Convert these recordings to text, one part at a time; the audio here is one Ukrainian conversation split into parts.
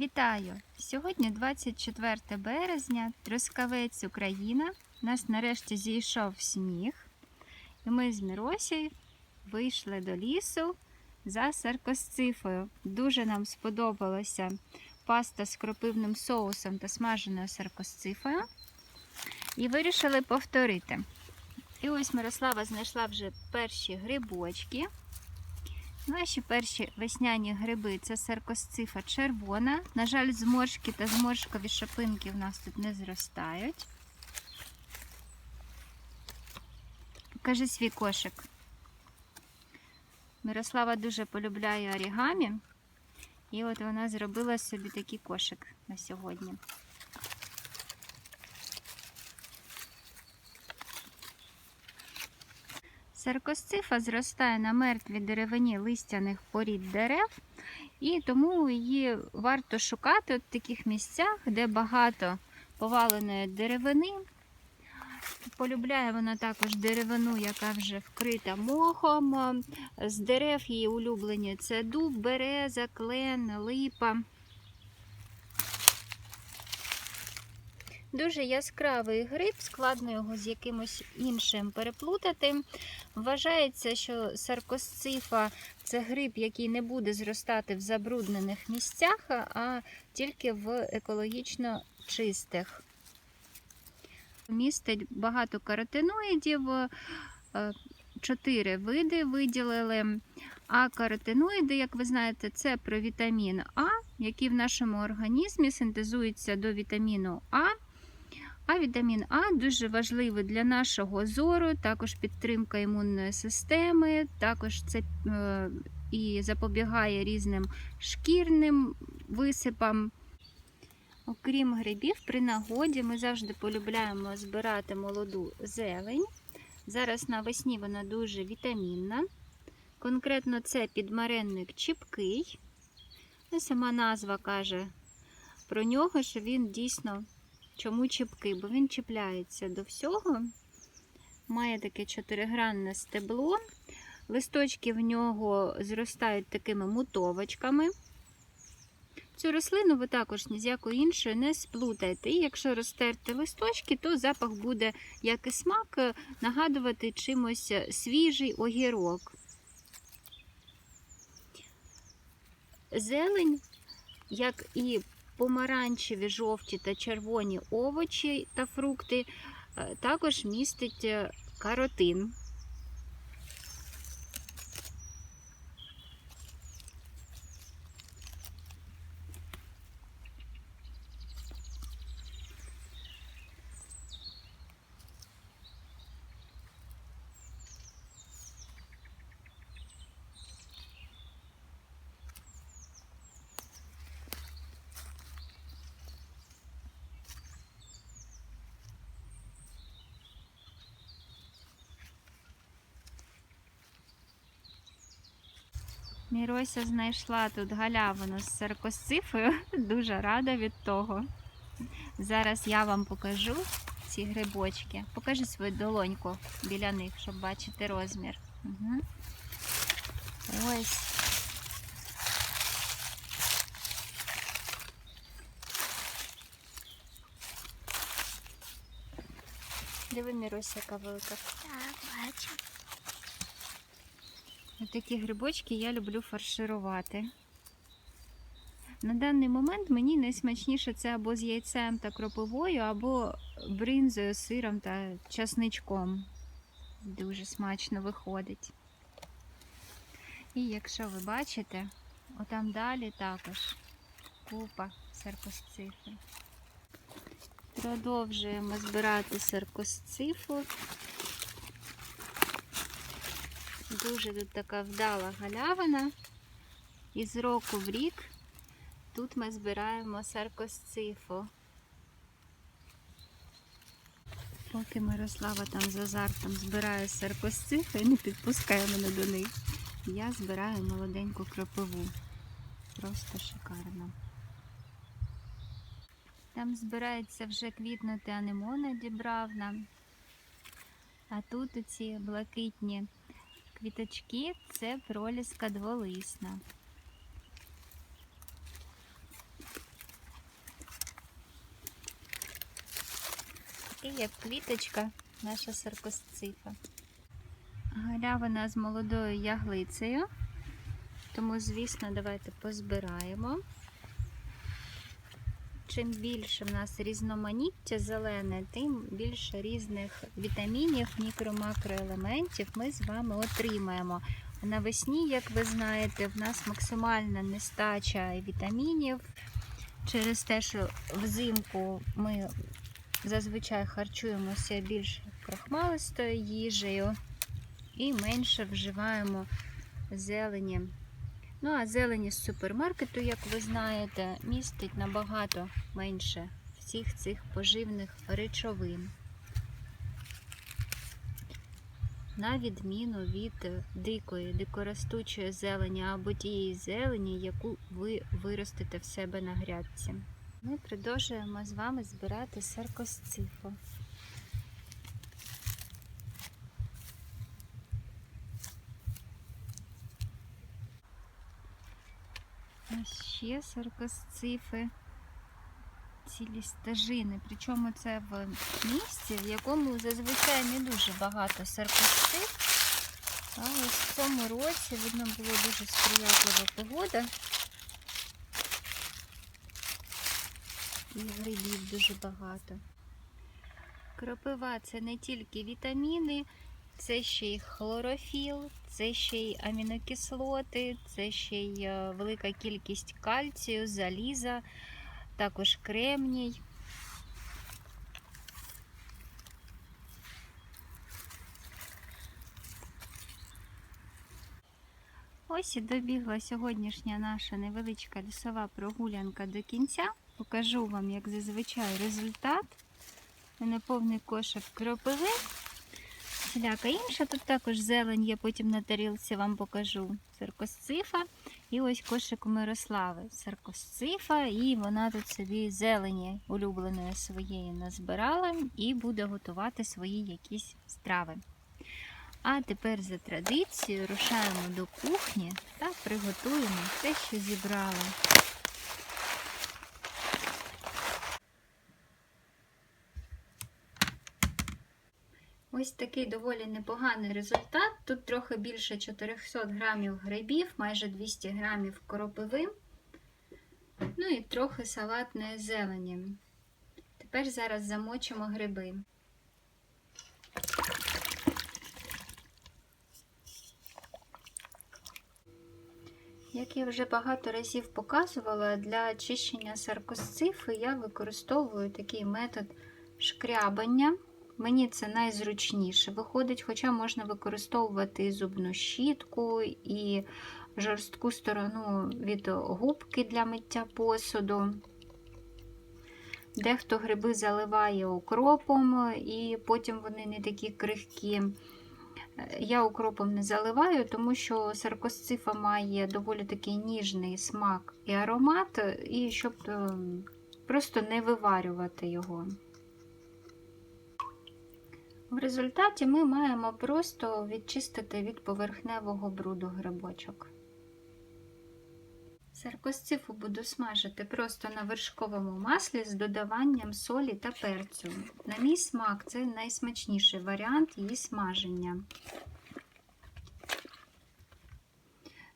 Вітаю! Сьогодні 24 березня, Трускавець, Україна. У нас нарешті зійшов сніг. І ми з Міросі вийшли до лісу за саркосцифою. Дуже нам сподобалася паста з кропивним соусом та смаженою саркосцифою. І вирішили повторити. І ось Мирослава знайшла вже перші грибочки. Наші перші весняні гриби це саркосцифа червона. На жаль, зморшки та зморшкові шапинки в нас тут не зростають. Покажи свій кошик. Мирослава дуже полюбляє орігамі. І от вона зробила собі такий кошик на сьогодні. Саркосцифа зростає на мертвій деревині листяних порід дерев, і тому її варто шукати в таких місцях, де багато поваленої деревини. Полюбляє вона також деревину, яка вже вкрита мохом. З дерев її улюблені це дуб, береза, клен, липа. Дуже яскравий гриб, складно його з якимось іншим переплутати. Вважається, що саркосцифа це гриб, який не буде зростати в забруднених місцях, а тільки в екологічно чистих. Містить багато каротиноїдів, е, чотири види виділили. А каротиноїди, як ви знаєте, це провітамін А, який в нашому організмі синтезується до вітаміну А. А вітамін А дуже важливий для нашого зору, також підтримка імунної системи, також це е, і запобігає різним шкірним висипам. Окрім грибів, при нагоді ми завжди полюбляємо збирати молоду зелень. Зараз навесні вона дуже вітамінна. Конкретно це підмаренник чіпкий. Сама назва каже про нього, що він дійсно чому чіпкий, бо він чіпляється до всього. Має таке чотиригранне стебло. Листочки в нього зростають такими мутовочками. Цю рослину ви також ні з якою іншою не сплутаєте. І якщо розтерти листочки, то запах буде, як і смак, нагадувати чимось свіжий огірок. Зелень, як і помаранчеві, жовті та червоні овочі та фрукти, е, також містить е, каротин. Мірося знайшла тут галявину з саркосцифою. Дуже рада від того. Зараз я вам покажу ці грибочки. Покажи свою долоньку біля них, щоб бачити розмір. Угу. Ось. Диви, Мірося, яка велика. Так, бачу. Такі грибочки я люблю фарширувати. На даний момент мені найсмачніше це або з яйцем та кропивою, або бринзою, сиром та часничком. Дуже смачно виходить. І якщо ви бачите, отам далі також купа саркосцифи. Продовжуємо збирати саркосцифу. Дуже тут така вдала галявина. І з року в рік тут ми збираємо саркосцифу. Поки Мирослава там з азартом збирає саркосцифу і не підпускає мене до них, я збираю молоденьку кропиву. Просто шикарно. Там збирається вже квітнути анемона дібравна. А тут оці блакитні Квіточки це проліска дволисна. Такий як квіточка, наша саркосцифа. Галявина з молодою яглицею, тому, звісно, давайте позбираємо. Чим більше в нас різноманіття зелене, тим більше різних вітамінів, мікро-макроелементів ми з вами отримаємо. Навесні, як ви знаєте, в нас максимальна нестача вітамінів через те, що взимку ми зазвичай харчуємося більш крохмалистою їжею і менше вживаємо зелені. Ну, а зелені з супермаркету, як ви знаєте, містить набагато менше всіх цих поживних речовин. На відміну від дикої, дикоростучої зелені або тієї зелені, яку ви виростите в себе на грядці. Ми продовжуємо з вами збирати саркосцифу. А ще саркосцифи, цілі стежини. Причому це в місці, в якому зазвичай не дуже багато саркосциф. А ось в цьому році, видно, було дуже сприятлива погода. І грибів дуже багато. Кропива це не тільки вітаміни, це ще й хлорофіл, це ще й амінокислоти, це ще й е, велика кількість кальцію, заліза, також кремній. Ось і добігла сьогоднішня наша невеличка лісова прогулянка до кінця. Покажу вам, як зазвичай, результат. У мене повний кошик кропиви. Всіляка інша. Тут також зелень є, потім на тарілці вам покажу. Саркосцифа. І ось кошик Мирослави. Саркосцифа, і вона тут собі зелені улюбленої своєї назбирала і буде готувати свої якісь страви. А тепер за традицією рушаємо до кухні та приготуємо те, що зібрали. Ось такий доволі непоганий результат. Тут трохи більше 400 грамів грибів, майже 200 грамів кропиви, ну і трохи салатної зелені. Тепер зараз замочимо гриби. Як я вже багато разів показувала, для очищення саркосцифи я використовую такий метод шкрябання. Мені це найзручніше виходить, хоча можна використовувати і зубну щітку, і жорстку сторону від губки для миття посуду. Дехто гриби заливає укропом, і потім вони не такі крихкі. Я укропом не заливаю, тому що саркосцифа має доволі такий ніжний смак і аромат, і щоб просто не виварювати його. В результаті ми маємо просто відчистити від поверхневого бруду грибочок. Саркосцифу буду смажити просто на вершковому маслі з додаванням солі та перцю. На мій смак це найсмачніший варіант її смаження.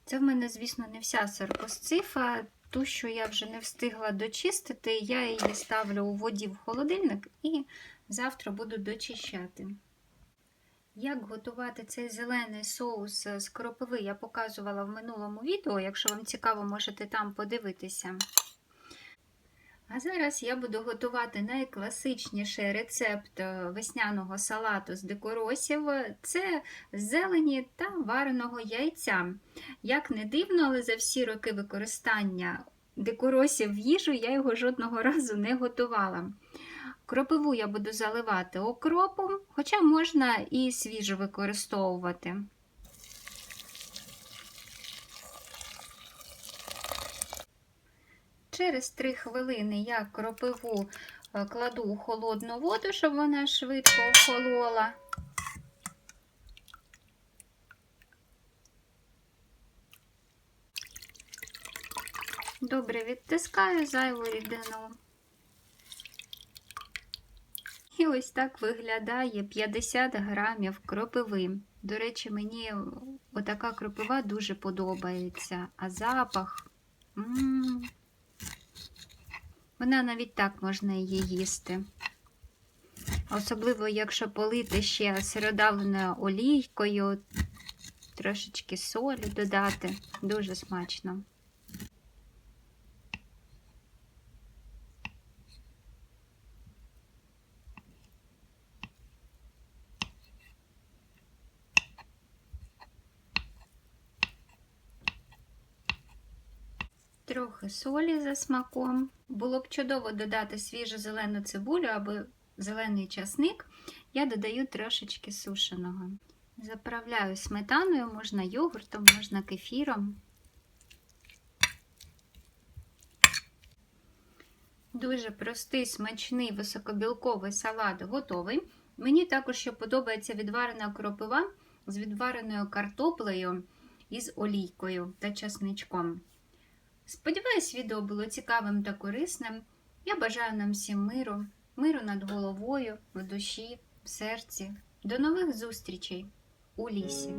Це в мене, звісно, не вся саркосцифа. Ту, що я вже не встигла дочистити, я її ставлю у воді в холодильник і завтра буду дочищати. Як готувати цей зелений соус з кропиви, я показувала в минулому відео, якщо вам цікаво, можете там подивитися. А зараз я буду готувати найкласичніший рецепт весняного салату з дикоросів. Це зелені та вареного яйця. Як не дивно, але за всі роки використання дикоросів в їжу я його жодного разу не готувала. Кропиву я буду заливати окропом, хоча можна і свіжу використовувати. Через 3 хвилини я кропиву кладу у холодну воду, щоб вона швидко охолола. Добре відтискаю зайву рідину. І ось так виглядає 50 грамів кропиви. До речі, мені отака кропива дуже подобається. А запах. м Вона навіть так можна її їсти. Особливо, якщо полити ще сиродавленою олійкою, трошечки солі додати. Дуже смачно. Трохи солі за смаком. Було б чудово додати свіжу зелену цибулю або зелений часник. Я додаю трошечки сушеного. Заправляю сметаною, можна йогуртом, можна кефіром. Дуже простий, смачний високобілковий салат готовий. Мені також ще подобається відварена кропива з відвареною картоплею і з олійкою та часничком. Сподіваюсь, відео було цікавим та корисним. Я бажаю нам всім миру, миру над головою, в душі, в серці. До нових зустрічей у лісі!